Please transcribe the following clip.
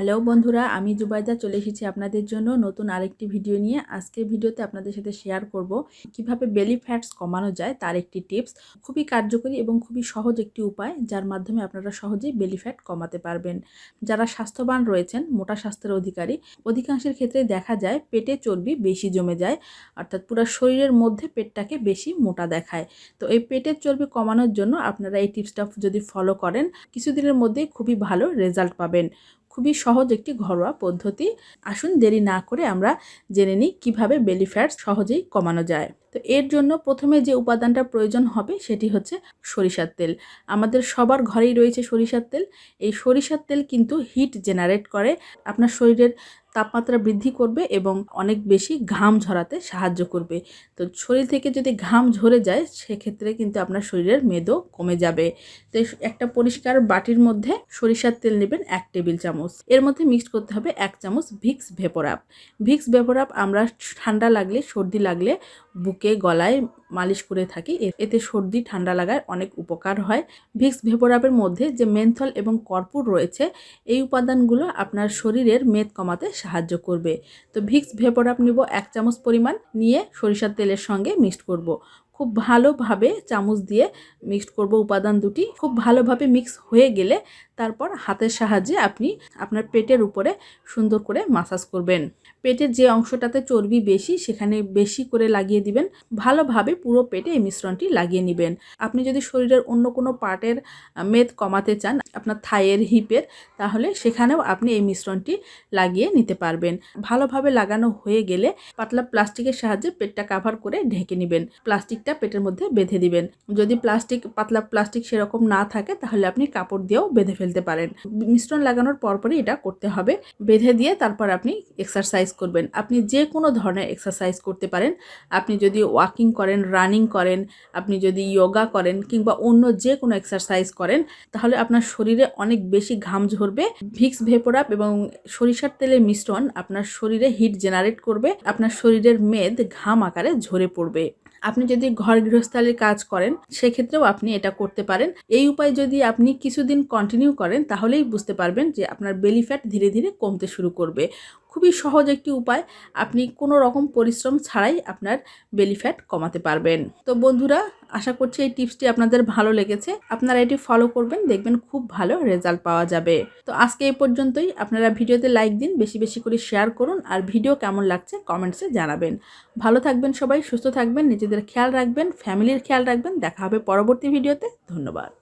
Hello বন্ধুরা, আমি জুবাইদা চলে এসেছি আপনাদের জন্য নতুন আরেকটি ভিডিও নিয়ে। আজকের ভিডিওতে আপনাদের সাথে শেয়ার করব কীভাবে বেলি ফ্যাটস কমানো যায় তার একটি টিপস খুবই কার্যকরী এবং খুবই সহজ একটি উপায়, যার মাধ্যমে আপনারা সহজেই বেলি ফ্যাট কমাতে পারবেন। যারা স্বাস্থ্যবান রয়েছেন, মোটা স্বাস্থ্যের অধিকারী, অধিকাংশের ক্ষেত্রে দেখা যায় পেটে চর্বি বেশি জমে যায়, অর্থাৎ পুরো শরীরের মধ্যে পেটটাকে বেশি মোটা দেখায়। তো এই পেটের চর্বি কমানোর জন্য আপনারা এই টিপসটা যদি ফলো করেন, কিছুদিনের মধ্যেই খুবই ভালো রেজাল্ট পাবেন। খুবই সহজ একটি ঘরোয়া পদ্ধতি। আসুন দেরি না করে আমরা জেনে নিই কীভাবে বেলি ফ্যাট সহজেই কমানো যায়। তো এর জন্য প্রথমে যে উপাদানটা প্রয়োজন হবে সেটি হচ্ছে সরিষার তেল। আমাদের সবার ঘরেই রয়েছে সরিষার তেল। এই সরিষার তেল কিন্তু হিট জেনারেট করে। আপনার শরীরের তাপমাত্রা বৃদ্ধি করবে এবং অনেক বেশি ঘাম ঝরাতে সাহায্য করবে। তো শরীর থেকে যদি ঘাম ঝরে যায়, সেক্ষেত্রে কিন্তু আপনার শরীরের মেদও কমে যাবে। তো একটা পরিষ্কার বাটির মধ্যে সরিষার তেল নেবেন এক টেবিল চামচ। এর মধ্যে মিক্সড করতে হবে এক চামচ ভিক্স ভেপোরাপ। ভিক্স ভেপোরাপ আমরা ঠান্ডা লাগলে, সর্দি লাগলে, বুকে, গলায় মালিশ করে থাকি। এতে সর্দি, ঠান্ডা লাগায় অনেক উপকার হয়। ভিক্স ভেপোরাপের মধ্যে যে মেন্থল এবং কর্পূর রয়েছে, এই উপাদানগুলো আপনার শরীরের মেদ কমাতে সাহায্য করবে। তো ভিক্স ভেপোরাপ নিব এক চামচ পরিমাণ, নিয়ে সরিষার তেলের সঙ্গে মিক্সড করব। খুব ভালোভাবে চামচ দিয়ে মিক্সড করব উপাদান দুটি। খুব ভালোভাবে মিক্স হয়ে গেলে তারপর হাতের সাহায্যে আপনি আপনার পেটের উপরে সুন্দর করে মাসাজ করবেন। পেটের যে অংশটাতে চর্বি বেশি, সেখানে বেশি করে লাগিয়ে দিবেন। ভালোভাবে পুরো পেটে এই মিশ্রণটি লাগিয়ে নেবেন। আপনি যদি শরীরের অন্য কোনো পার্টের মেদ কমাতে চান, আপনার থাইয়ের, হিপের, তাহলে সেখানেও আপনি এই মিশ্রণটি লাগিয়ে নিতে পারবেন। ভালোভাবে লাগানো হয়ে গেলে পাতলা প্লাস্টিকের সাহায্যে পেটটা কাভার করে ঢেকে নেবেন। প্লাস্টিকটা পেটের মধ্যে বেঁধে দিবেন। যদি প্লাস্টিক, পাতলা প্লাস্টিক সেরকম না থাকে, তাহলে আপনি কাপড় দিয়েও বেঁধে ফেলতে পারেন। মিশ্রণ লাগানোর পরপরই এটা করতে হবে। বেঁধে দিয়ে তারপর আপনি এক্সারসাইজ করবেন। আপনি যে কোনো ধরনের এক্সারসাইজ করতে পারেন। আপনি যদি ওয়াকিং করেন রানিং করেন, আপনি যদি যোগা করেন কিংবা অন্য যে কোনো এক্সারসাইজ করেন, তাহলে আপনার শরীরে অনেক বেশি ঘাম ঝরবে। ভিক্স ভেপোরাপ এবং সরিষার তেলের মিশ্রণ আপনার শরীরে হিট জেনারেট করবে। আপনার শরীরের মেদ ঘাম আকারে ঝরে পড়বে। আপনি যদি ঘর গৃহস্থালির কাজ করেন, সেক্ষেত্রেও আপনি এটা করতে পারেন। এই উপায় যদি আপনি কিছুদিন কন্টিনিউ করেন, তাহলেই বুঝতে পারবেন যে আপনার বেলি ফ্যাট ধীরে ধীরে কমতে শুরু করবে। খুবই সহজ একটি উপায়, আপনি কোনো রকম পরিশ্রম ছাড়াই আপনার বেলি ফ্যাট কমাতে পারবেন। তো বন্ধুরা, আশা করছি এই টিপসটি আপনাদের ভালো লেগেছে। আপনারা এটি ফলো করবেন, দেখবেন খুব ভালো রেজাল্ট পাওয়া যাবে। তো আজকে এই পর্যন্তই। আপনারা ভিডিওতে লাইক দিন, বেশি বেশি করে শেয়ার করুন আর ভিডিও কেমন লাগছে কমেন্টসে জানাবেন। ভালো থাকবেন সবাই, সুস্থ থাকবেন, নিজেদের খেয়াল রাখবেন ফ্যামিলির খেয়াল রাখবেন। দেখা হবে পরবর্তী ভিডিওতে ধন্যবাদ।